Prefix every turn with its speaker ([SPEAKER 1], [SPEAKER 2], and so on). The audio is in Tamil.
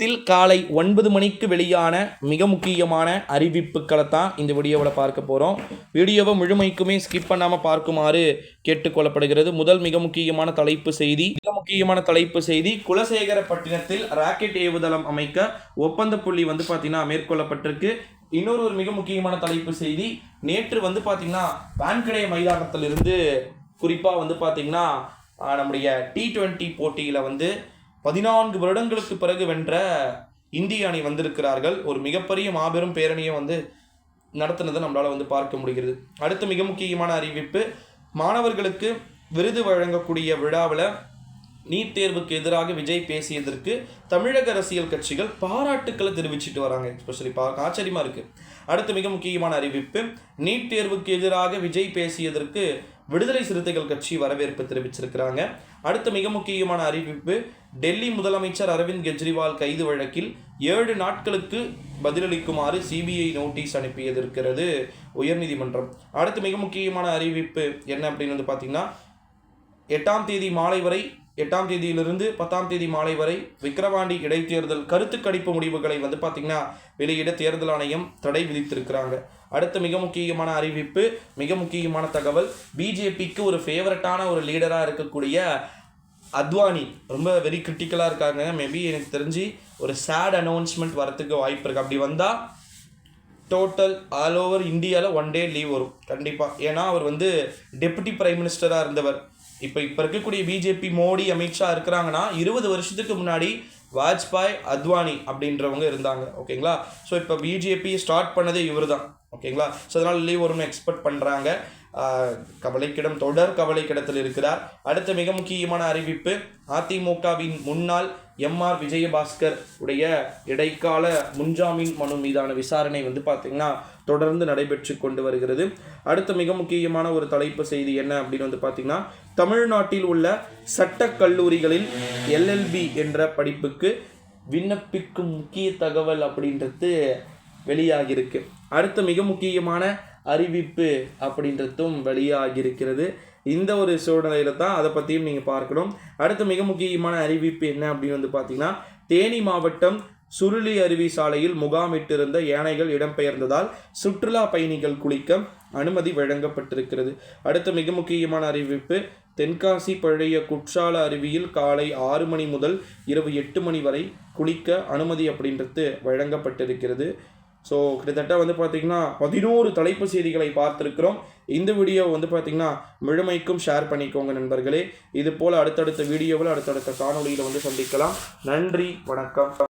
[SPEAKER 1] தமிழகத்தில் காலை ஒன்பது மணிக்கு வெளியான மிக முக்கியமான அறிவிப்புகளை தான் இந்த வீடியோவில் பார்க்க போகிறோம் வீடியோவை முழுமைக்குமே ஸ்கிப் பண்ணாமல் பார்க்குமாறு கேட்டுக்கொள்ளப்படுகிறது. முதல் மிக முக்கியமான தலைப்பு செய்தி மிக முக்கியமான தலைப்பு செய்தி குலசேகரப்பட்டினத்தில் ராக்கெட் ஏவுதளம் அமைக்க ஒப்பந்த புள்ளி வந்து பார்த்தீங்கன்னா மேற்கொள்ளப்பட்டிருக்கு. இன்னொரு ஒரு மிக முக்கியமான தலைப்பு செய்தி நேற்று வந்து பார்த்தீங்கன்னா வான்கடை மைதானத்திலிருந்து குறிப்பாக வந்து பார்த்தீங்கன்னா நம்முடைய டி ட்வெண்ட்டி போட்டியில் வந்து பதினான்கு வருடங்களுக்கு பிறகு வென்ற இந்திய அணி வந்திருக்கிறார்கள். ஒரு மிகப்பெரிய மாபெரும் பேரணியை வந்து நடத்தினதை நம்மளால் வந்து பார்க்க முடிகிறது. அடுத்து மிக முக்கியமான அறிவிப்பு மாணவர்களுக்கு விருது வழங்கக்கூடிய விழாவில் நீட் தேர்வுக்கு எதிராக விஜய் பேசியதற்கு தமிழக அரசியல் கட்சிகள் பாராட்டுக்களை தெரிவிச்சிட்டு வராங்க. எஸ்பெஷலி பார்க்க ஆச்சரியமாக இருக்குது அடுத்து மிக முக்கியமான அறிவிப்பு நீட் தேர்வுக்கு எதிராக விஜய் பேசியதற்கு விடுதலை சிறுத்தைகள் கட்சி வரவேற்பு தெரிவிச்சிருக்கிறாங்க. அடுத்த மிக முக்கியமான அறிவிப்பு டெல்லி முதலமைச்சர் அரவிந்த் கெஜ்ரிவால் கைது வழக்கில் ஏழு நாட்களுக்கு பதிலளிக்குமாறு சிபிஐ நோட்டீஸ் அனுப்பியதிருக்கிறது உயர்நீதிமன்றம். அடுத்து மிக முக்கியமான அறிவிப்பு என்ன அப்படின்னு வந்து பார்த்தீங்கன்னா எட்டாம் தேதி மாலை வரை எட்டாம் தேதியிலிருந்து பத்தாம் தேதி மாலை வரை விக்கிரவாண்டி இடைத்தேர்தல் கருத்து கணிப்பு முடிவுகளை வந்து பார்த்திங்கன்னா வெளியிட தேர்தல் ஆணையம் தடை விதித்திருக்கிறாங்க. அடுத்த மிக முக்கியமான அறிவிப்பு மிக முக்கியமான தகவல் பிஜேபிக்கு ஒரு ஃபேவரட்டான ஒரு லீடராக இருக்கக்கூடிய அத்வானி. ரொம்ப வெரி கிரிட்டிக்கலாக இருக்காங்க. மேபி எனக்கு தெரிஞ்சு ஒரு சேட் அனௌன்ஸ்மெண்ட் வரத்துக்கு வாய்ப்பு இருக்குது அப்படி வந்தால் டோட்டல் ஆல் ஓவர் இந்தியாவில் ஒன் டே லீவ் வரும். கண்டிப்பாக ஏன்னா அவர் வந்து டெப்யூட்டி பிரைம் மினிஸ்டராக இருந்தவர். இப்போ இப்போ இருக்கக்கூடிய பிஜேபி மோடி அமித்ஷா இருக்கிறாங்கன்னா இருபது வருஷத்துக்கு முன்னாடி வாஜ்பாய் அத்வானி அப்படின்றவங்க இருந்தாங்க. ஓகேங்களா? ஸோ இப்போ பிஜேபி ஸ்டார்ட் பண்ணதே இவர் தான் ஓகேங்களா? ஸோ அதனால் லீவ் வரும்னு எக்ஸ்பெக்ட் பண்ணுறாங்க கவலைக்கிடம் தொடர் கவலைக்கிடத்தில் இருக்கிறார். அடுத்த மிக முக்கியமான அறிவிப்பு அதிமுகவின் முன்னாள் எம்ஆர் விஜயபாஸ்கர் உடைய இடைக்கால முன்ஜாமீன் மனு மீதான விசாரணை வந்து பார்த்திங்கன்னா தொடர்ந்து நடைபெற்று கொண்டு வருகிறது. அடுத்த மிக முக்கியமான ஒரு தலைப்பு செய்தி என்ன அப்படின்னு வந்து பார்த்திங்கன்னா தமிழ்நாட்டில் உள்ள சட்டக் கல்லூரிகளில் எல்எல்பி என்ற படிப்புக்கு விண்ணப்பிக்கும் முக்கிய தகவல் அப்படின்றது வெளியாகியிருக்கு. அடுத்த மிக முக்கியமான அறிவிப்பு அப்படின்றதும் வெளியாகியிருக்கிறது. இந்த ஒரு சூழ்நிலையில தான் அதை பற்றியும் நீங்கள் பார்க்கணும். அடுத்து மிக முக்கியமான அறிவிப்பு என்ன அப்படின்னு வந்து பார்த்தீங்கன்னா தேனி மாவட்டம் சுருளி அருவி சாலையில் முகாமிட்டிருந்த யானைகள் இடம்பெயர்ந்ததால் சுற்றுலா பயணிகள் குளிக்க அனுமதி வழங்கப்பட்டிருக்கிறது. அடுத்த மிக முக்கியமான அறிவிப்பு தென்காசி பழைய குற்றால அருவியில் காலை ஆறு மணி முதல் இரவு எட்டு மணி வரை குளிக்க அனுமதி அப்படின்றது வழங்கப்பட்டிருக்கிறது. ஸோ கிட்டத்தட்ட வந்து பார்த்திங்கன்னா பதினோரு தலைப்பு செய்திகளை பார்த்துருக்குறோம். இந்த வீடியோ வந்து பார்த்திங்கன்னா முழுமைக்கும் ஷேர் பண்ணிக்கோங்க நண்பர்களே. இது போல் அடுத்தடுத்த வீடியோவில் அடுத்தடுத்த காணொளியில் வந்து சந்திக்கலாம். நன்றி வணக்கம்.